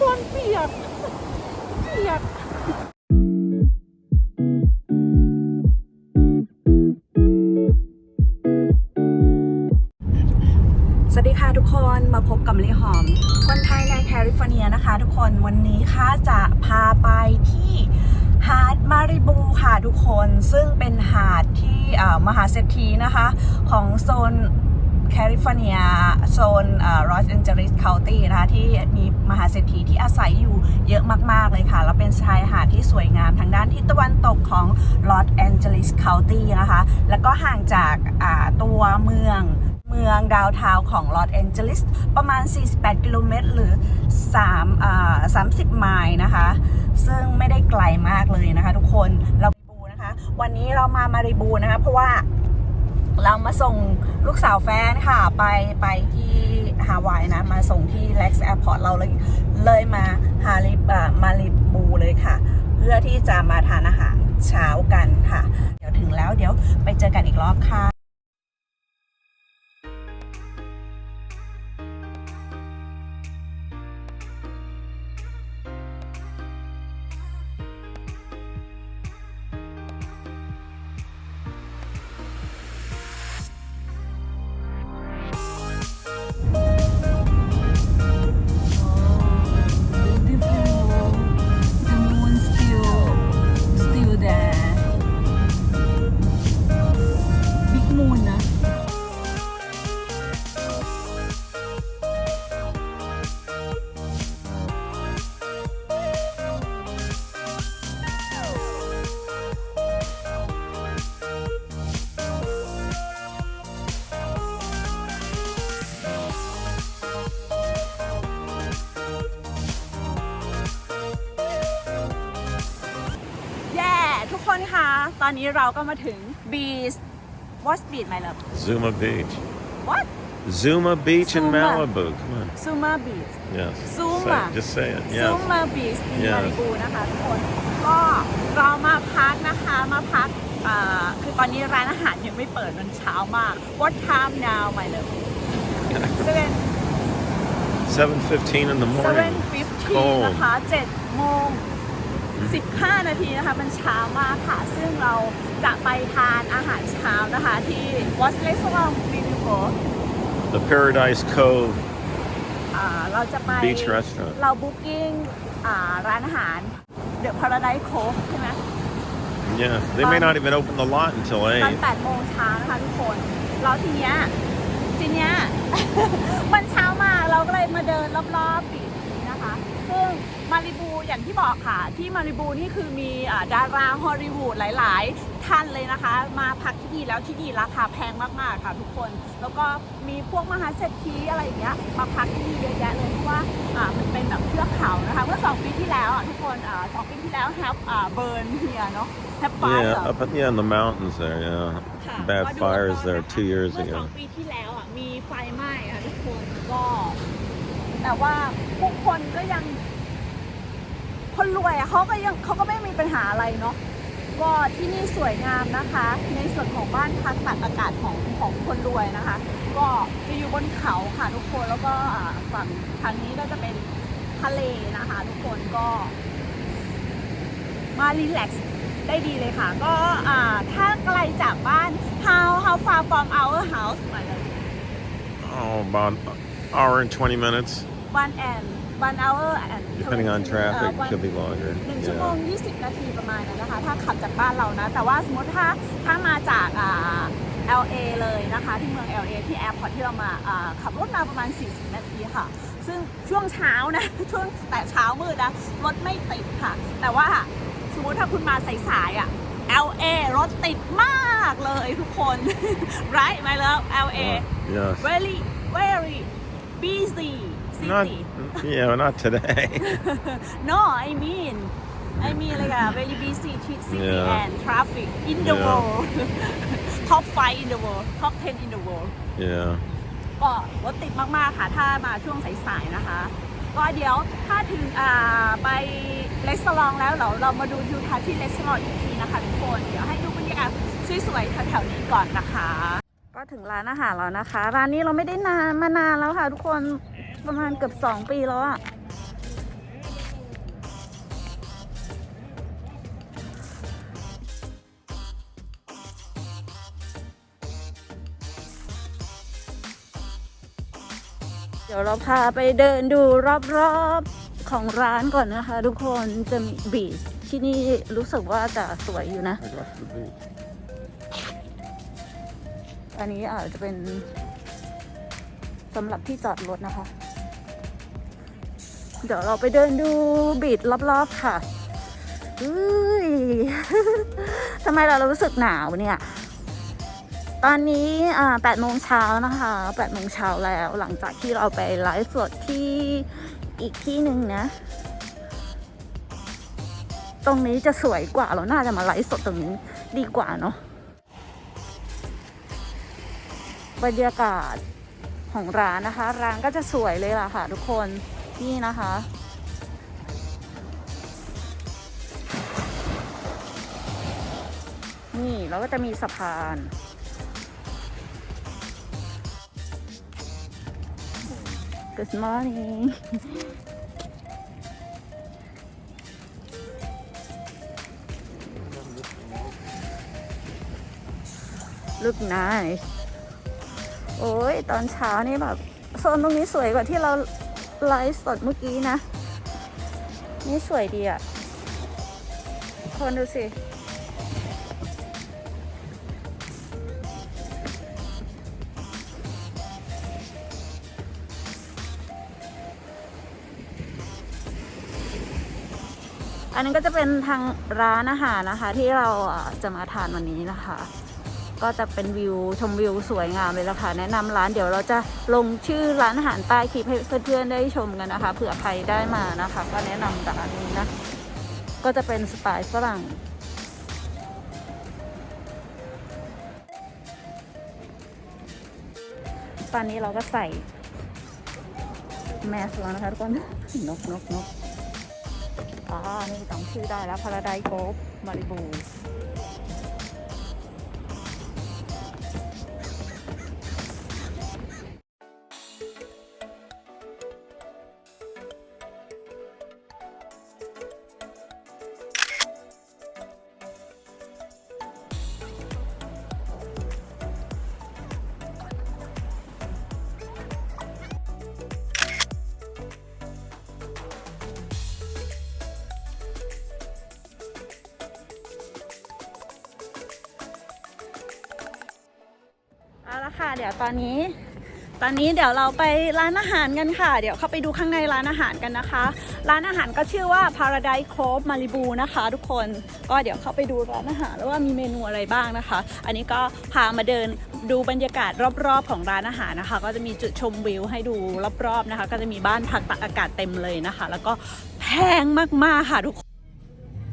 คนเปียกเปียกสวัสดีค่ะทุกคนมาพบกับลิหอม คนไทยในแคลิฟอร์เนียนะคะ ทุกคนวันนี้ค่ะจะพาไปที่หาดมาริบูค่ะทุกคนซึ่งเป็นหาดที่มหาเศรษฐีนะคะ ของโซน แคลิฟอร์เนียโซนรอสแอนเจลิสเคานตี้นะคะที่มีมหาเศรษฐีที่อาศัยอยู่เยอะมาก ๆ เลยค่ะ แล้วเป็นชายหาดที่สวยงามทางด้านทิศตะวันตกของลอสแอนเจลิสเคานตี้นะคะ แล้วก็ห่างจากาตัวเมืองเมืองดาวทาวของลอสแอนเจลิสประมาณ 48 กิโลเมตร หรือ3อ่า30 ไมล์นะคะ ซึ่งไม่ได้ไกลมากเลยนะคะทุกคนเรามาริบูนะคะ วันนี้เรามามาริบูนะคะ เพราะว่า เรามาส่งลูกสาวแฟนค่ะ ไปไปที่ฮาวายนะ มาส่งที่เล็กซ์แอร์พอร์ตเราเลยเลยมาฮาริบมาริบูเลยค่ะ เพื่อที่จะมาทานอาหารเช้ากันค่ะ เดี๋ยวถึงแล้วเดี๋ยวไปเจอกันอีกรอบค่ะ อนนี้เราก็มาถึง beach What's beach my love Zuma Beach. What Zuma Beach in Zuma. Malibu. Come on. Suma Beach Yes. Zuma. Say, just say it. Yes. Suma Beach ที่ Yes. มาริบูนะคะทุกคนก็เรามาพักนะคะมาพักอ่าคือตอนนี้ร้านอาหารยังไม่เปิดมันเช้ามาก What time now my love seven 7:15 in the morning. 7:15 นะคะ7โมง 15 นาทีนะคะมันเช้ามากค่ะ ซึ่งเราจะไปทานอาหารเช้านะคะ ที่ What's Restaurant Beautiful The Paradise Cove อ่าเราจะไป Beach Restaurant. เราบุ๊กิ้งอ่าร้านอาหาร The Paradise Cove ใช่ไหม Yeah. They may not even open the lot until ตอน 8. 8โมงเช้านะคะทุกคนเราทีเนี้ยทีเนี้ยมันเช้ามากเราก็เลยมาเดินรอบๆปีกนี้นะคะซึ่ง มาริบูอย่างที่บอกค่ะ ที่มาริบูนี่คือมีอ่าดาราฮอลลีวูดหลาย ๆ ท่านเลยนะคะ มาพักที่นี่แล้วที่นี่ราคาแพงมาก ๆ ค่ะทุกคน แล้วก็มีพวกมหาเศรษฐีอะไรอย่างเงี้ยมาพักที่นี่เยอะแยะเลยเพราะว่าอ่ามันเป็นแบบเทือกเขานะคะเมื่อสองปีที่แล้วอะทุกคนอ่าสองปีที่แล้วแฮปอ่าเบิร์นเฮียเนาะแฮปไฟ Yeah, up yeah, in the mountains there. Yeah. ค่ะ Bad ก็ดู fires ก่อน there นะคะ two years เมื่อสอ ago. งปีที่แล้วอะมีไฟไหม้ค่ะทุกคนก็แต่ว่าผู้คนก็ยัง คนรวยอะเขาก็ยังเขาก็ไม่มีปัญหาอะไรเนาะก็ที่นี่สวยงามนะคะ ในส่วนของบ้านพักตากอากาศของของคนรวยนะคะ ก็จะอยู่บนเขาค่ะทุกคนแล้วก็อ่าฝั่งทางนี้ก็จะเป็นทะเลนะคะ ทุกคนก็ มารีแลกซ์ได้ดีเลยค่ะ ก็อ่าถ้าไกลจากบ้าน how how far from our house มาเลย Oh, about hour and 20 minutes. one and one hour and Depending on 20 traffic, เอ่อ could be longer. หนึ่งชั่วโมง Yeah. 20 นาทีประมาณนั้นนะคะ ถ้าขับจากบ้านเรานะ แต่ว่าสมมติถ้าถ้ามาจากอ่า LA เลยนะคะ ที่เมือง LA ที่แอร์พอร์ตที่เรามาอ่าขับรถมาประมาณ 40 นาทีค่ะ ซึ่งช่วงเช้านะ ช่วงแต่เช้ามืดนะ รถไม่ติดค่ะ แต่ว่าสมมติถ้าคุณมาสายๆอะ LA รถติดมากเลยทุกคน right ไหมแล้ว LA Yes. very very busy Not, city yeah, not today. no I mean I mean like a very busy t- city Yeah. and traffic in the Yeah. world top five in the world top ten in the world Yeah. ก็รถติดมากๆค่ะถ้ามาช่วงสายๆนะคะ ก็เดี๋ยวถ้าถึงอ่าไปเลสซองแล้วเราเรามาดูทิวทัศน์ที่เลสซองอีกทีนะคะทุกคนเดี๋ยวให้ดูบรรยากาศสวยๆแถวๆนี้ก่อนนะคะ ก็ถึงร้านอาหารแล้วนะคะ ร้านนี้เราไม่ได้นานมานานแล้วค่ะทุกคน ประมาณเกือบสองปีแล้วอะเดี๋ยวเราพาไปเดินดูรอบๆของร้านก่อนนะคะ ทุกคนจะมีบีชที่นี่รู้สึกว่าจะสวยอยู่นะ อันนี้อาจจะเป็นสำหรับที่จอดรถนะคะ เดี๋ยวเราไปเดินดูบีดรอบๆค่ะอุ้ยทำไมเรารู้สึกหนาวเนี่ย ตอนนี้อ่า8โมงเช้านะคะ8โมงเช้าแล้วหลังจากที่เราไปไลฟ์สดที่อีกที่หนึ่งนะ ตรงนี้จะสวยกว่าเราน่าจะมาไลฟ์สดตรงนี้ดีกว่าเนาะ บรรยากาศของร้านนะคะ ร้านก็จะสวยเลยล่ะค่ะทุกคน นี่นะคะ นี่แล้วก็จะมีสะพาน Good morning ลูกนายโอ้ยตอนเช้านี่แบบโซนตรงนี้สวยกว่าที่เรา ไลฟ์สดเมื่อกี้นะ นี่สวยดีอะคนดูสิ อันนี้ก็จะเป็นทางร้านอาหารนะคะ ที่เราจะมาทานวันนี้นะคะ ก็จะเป็นวิวชมวิวสวยงามเลยละค่ะแนะนำร้านเดี๋ยวเราจะลงชื่อร้านอาหารใต้คลิปให้เพื่อนๆได้ชมกันนะคะเผื่อใครได้มานะคะ ก็แนะนำร้านนี้นะก็จะเป็นสไตล์ฝรั่งตอนนี้เราก็ใส่แมสแล้วนะคะทุกคนนกนกนกอ่านี่จำชื่อได้แล้วพาราไดโกฟมาริบู เอาละค่ะเดี๋ยวตอนนี้ ตอนนี้เดี๋ยวเราไปร้านอาหารกันค่ะ เดี๋ยวเข้าไปดูข้างในร้านอาหารกันนะคะ ร้านอาหารก็ชื่อว่า Paradise Cove Malibu นะคะ ทุกคนก็เดี๋ยวเข้าไปดูร้านอาหารแล้วว่ามีเมนูอะไรบ้างนะคะ อันนี้ก็พามาเดินดูบรรยากาศรอบๆของร้านอาหารนะคะ ก็จะมีจุดชมวิวให้ดูรอบๆนะคะ ก็จะมีบ้านพักตากอากาศเต็มเลยนะคะ แล้วก็แพงมากๆค่ะทุกคน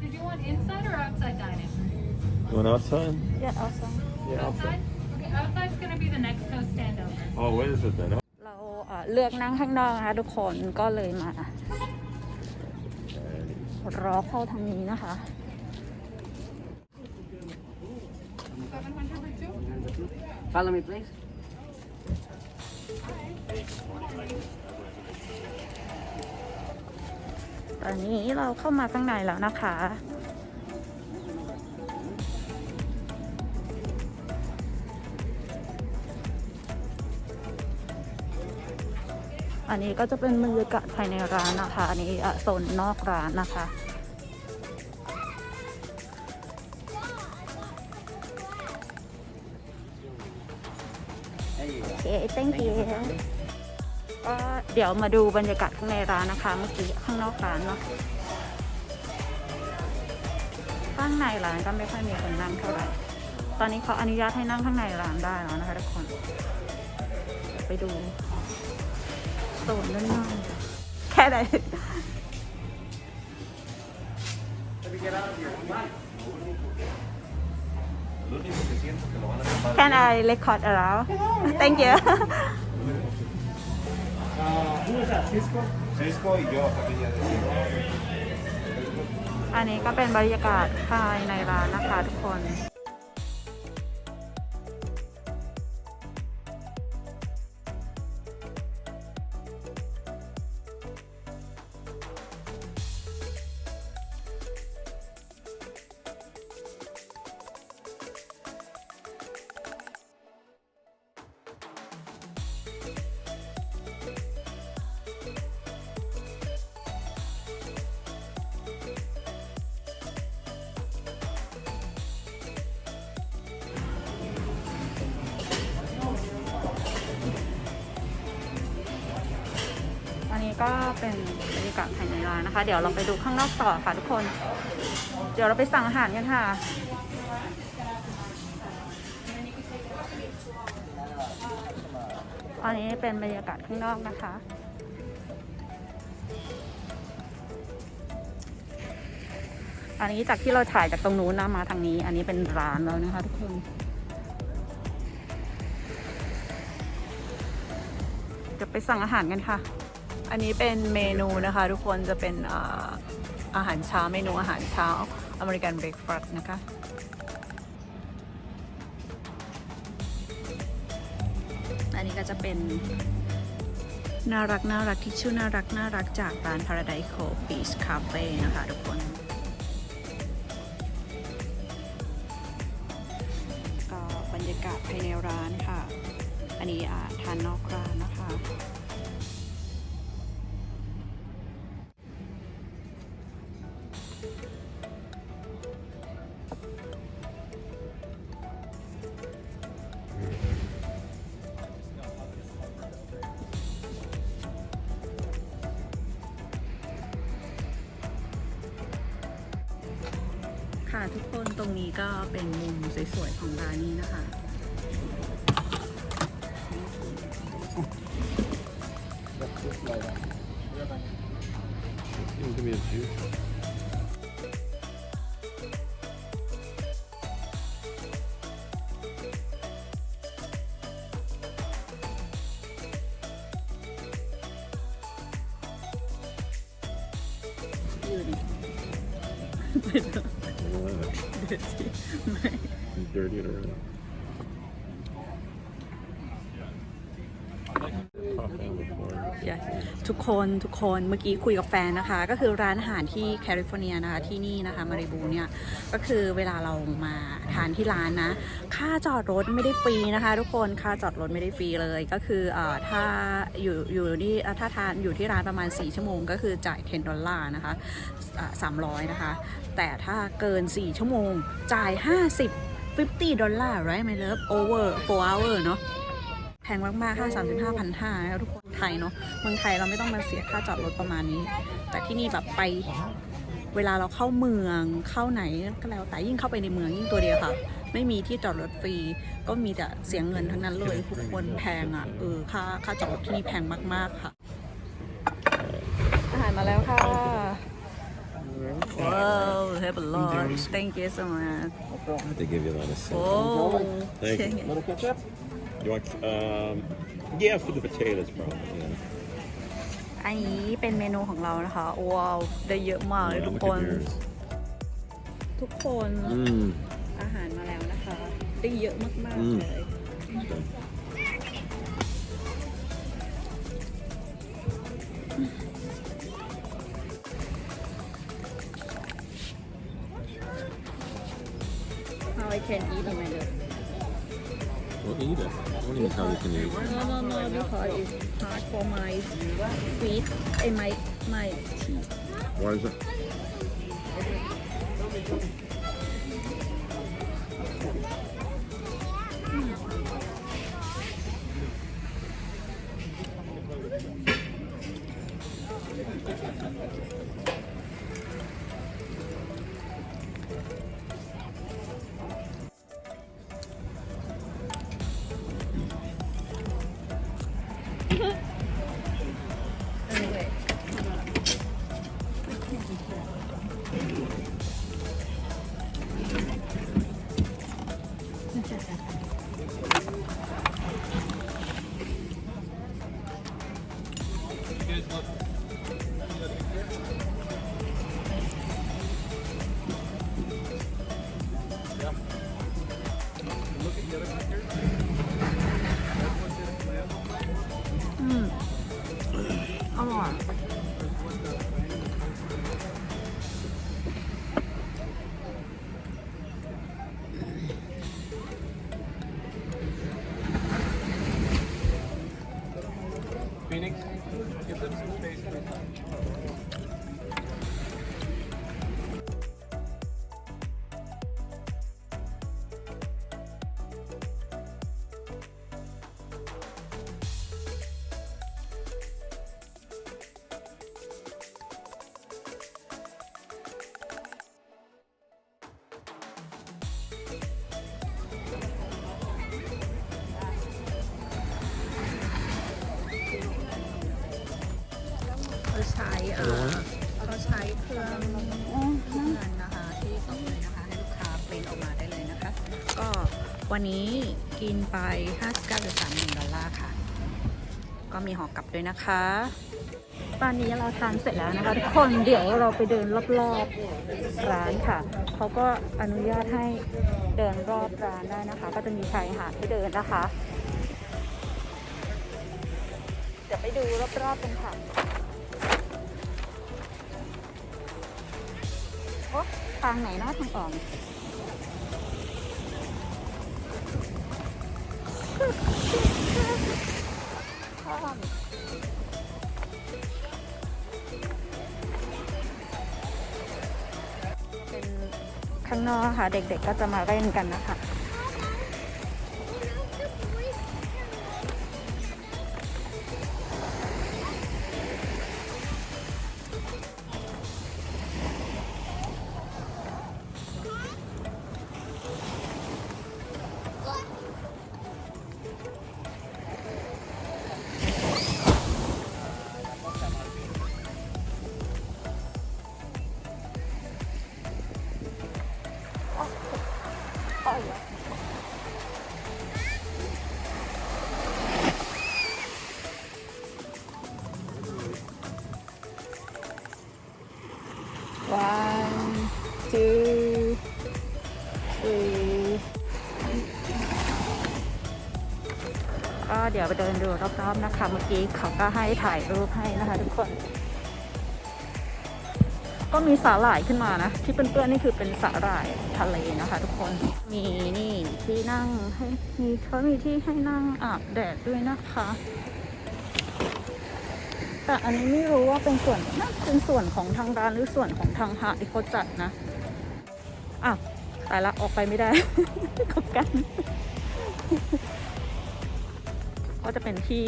Did you want inside or outside dining? You want outside? Yeah awesome Yeah, Outside? Okay, outside's gonna be the next coast standover. Oh, where is it then? เราเอ่อเลือกนั่งข้างนอกนะคะทุกคนก็เลยมารอเข้าทางนี้นะคะ Follow me, please. ตอนนี้เราเข้ามาข้างในแล้วนะคะ อันนี้ก็จะเป็นบรรยากาศภายในร้านนะคะ อันนี้โซนนอกร้านนะคะ โอเค thank you ก็เดี๋ยวมาดูบรรยากาศข้างในร้านนะคะ เมื่อกี้ข้างนอกร้านเนาะ ข้างในร้านก็ไม่ค่อยมีคนนั่งเท่าไหร่ ตอนนี้เขาอนุญาตให้นั่งข้างในร้านได้แล้วนะคะทุกคน ไปดู โซนด้านนอกแค่ไหน Can I record around? Thank you. Cisco y yo, familia de อันนี้ก็เป็นบรรยากาศภายในร้านนะคะทุกคน นี้ก็เป็นบรรยากาศภายในร้านนะคะ เดี๋ยวเราไปดูข้างนอกต่อค่ะทุกคน เดี๋ยวเราไปสั่งอาหารกันค่ะอันนี้เป็นบรรยากาศข้างนอกนะคะ อันนี้จากที่เราถ่ายจากตรงนู้นนะมาทางนี้ อันนี้เป็นร้านแล้วนะคะทุกคน จะไปสั่งอาหารกันค่ะ อันนี้เป็นเมนูนะคะทุกคนจะเป็นอาหารเช้าเมนูอาหารเช้าอเมริกันเบรกฟาสต์นะคะอันนี้ก็จะเป็นน่ารักน่ารักที่ชื่อน่ารักน่ารักจากร้าน Paradise Cove Beach Cafe นะคะทุกคนก็บรรยากาศภายในร้านค่ะ อันนี้ทานนอกร้านนะคะ ค่ะทุกคนตรงนี้ก็เป็นมุมสวยๆของร้านนี้นะคะ Dirty it already. Coffee on the floor. Yes ทุกคนทุกคนเมื่อกี้คุยกับแฟนนะคะ ก็คือร้านอาหารที่แคลิฟอร์เนียนะคะที่นี่นะคะมาริบูเนี่ยก็คือเวลาเรามาทานที่ร้านนะ ค่าจอดรถไม่ได้ฟรีนะคะ ทุกคนค่าจอดรถไม่ได้ฟรีเลยก็คือเอ่อถ้าอยู่อยู่ที่ถ้าทานอยู่ที่ร้านประมาณ 4 ชั่วโมง ก็คือจ่าย 10 ดอลลาร์นะคะสามร้อยนะคะ แต่ถ้าเกิน 4 ชั่วโมงจ่าย 50 50ดอลลาร์ right my love over 4 hour เนาะ แพงมากๆค่า35พันห้าแล้วทุกคนไทยเนาะเมืองไทยเราไม่ต้องมาเสียค่าจอดรถประมาณนี้ แต่ที่นี่แบบไปเวลาเราเข้าเมืองเข้าไหนก็แล้วแต่ยิ่งเข้าไปในเมืองยิ่งตัวเดียวค่ะ ไม่มีที่จอดรถฟรี ก็มีแต่เสียเงินทั้งนั้นเลยทุกคนแพงอะเออค่าค่าจอดรถที่นี่แพงมาก ๆค่ะ อาหารมาแล้วค่ะว้าว have a lot thank you so much They give you a lot of โอ้ Thank you. Little ketchup? You want, um, yeah, for the potatoes, probably. Yeah. อันนี้เป็นเมนูของเรานะคะ ว้าว ได้เยอะมากเลย Yeah, ทุก look ค at น yours. ทุกคน Mmm. อาหารมาแล้วนะคะ ได้เยอะมาก อืๆมเลย How I can eat in my love Well, eat it. I don't even how you can eat. No no no because it's hard for my feet and my my teeth Why is it? วันนี้กินไป 59.31ดอลลาร์ค่ะ ก็มีหอกลับด้วยนะคะ ตอนนี้เราทานเสร็จแล้วนะคะทุกคนเดี๋ยวเราไปเดินรอบๆร้านค่ะ เขาก็อนุญาตให้เดินรอบร้านได้นะคะ ก็จะมีชายหาดให้เดินนะคะเดี๋ยวไปดูรอบๆกันค่ะโอ๊ะทางไหนเนาะทางออก ข้ามเป็นข้างนอกค่ะ เด็กๆก็จะมาเล่นกันนะคะ one two three ก็เดี๋ยวไปเดินดูรอบๆนะคะ เมื่อกี้เขาก็ให้ถ่ายรูปให้นะคะทุกคน ก็มีสาหร่ายขึ้นมานะ ที่เปื้อนๆนี่คือเป็นสาหร่ายทะเลนะคะทุกคนมีนี่ที่นั่งให้มีเขามีที่ให้นั่งอาบแดดด้วยนะคะ แต่อันนี้ไม่รู้ว่าเป็นส่วนน่าจะเป็นส่วนของทางร้านหรือส่วนของทางหาดที่เขาจัดนะอ้าวตายละออกไปไม่ได้ขบกัน ก็จะเป็นที่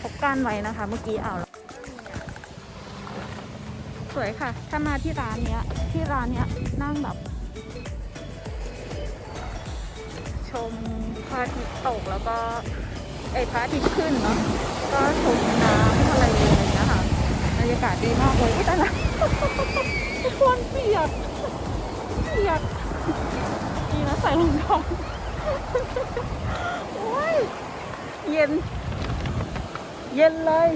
คบกันไว้นะคะ เมื่อกี้เอาวสวยค่ะ ถ้ามาที่ร้านเนี้ย ที่ร้านเนี้ยนั่งแบบ ชมพระอาทิตย์ตกแล้วก็ไอพระอาทิตย์ขึ้นเนาะก็ชมน้ำทะเลอะไรอย่างเงี้ยค่ะบรรยากาศดีมากเลยอุ๊ยแต่ละทุกคนเปียกเปียกดีนะใส่รองเท้าโอ้ยเย็น เย็นเลย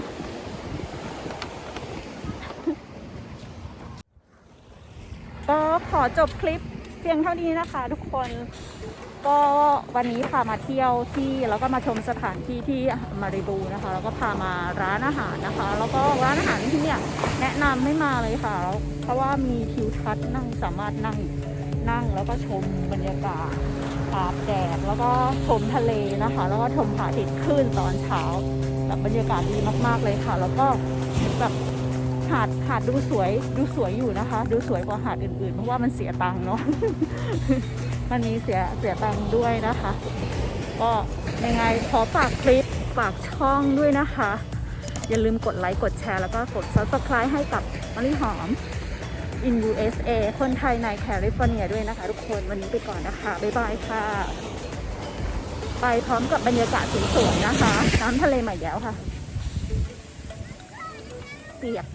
ก็ขอจบคลิปเพียงเท่านี้นะคะทุกคน ก็วันนี้พามาเที่ยวที่แล้วก็มาชมสถานที่ที่มาริบูนะคะ แล้วก็พามาร้านอาหารนะคะ แล้วก็ร้านอาหารที่เนี่ยแนะนำให้มาเลยค่ะ เพราะว่ามีทิวทัศน์นั่งสามารถนั่งนั่งแล้วก็ชมบรรยากาศอาบแดดแล้วก็ชมทะเลนะคะ แล้วก็ชมพระอาทิตย์ขึ้นตอนเช้าแบบบรรยากาศดีมากๆเลยค่ะ แล้วก็แบบหาดหาดดูสวยดูสวยอยู่นะคะ ดูสวยกว่าหาดอื่นๆ เพราะว่ามันเสียตังค์เนาะ มันมีเสียเสียตังค์ด้วยนะคะ ก็ยังไงขอฝากคลิปฝากช่องด้วยนะคะ อย่าลืมกดไลค์ กดแชร์ แล้วก็กด subscribe ให้กับมะลิหอม in USA คนไทยในแคลิฟอร์เนียด้วยนะคะ ทุกคนวันนี้ไปก่อนนะคะ บ๊ายบายค่ะ ไปพร้อมกับบรรยากาศสวยๆนะคะ น้ำทะเลใหม่แย้วค่ะเปียก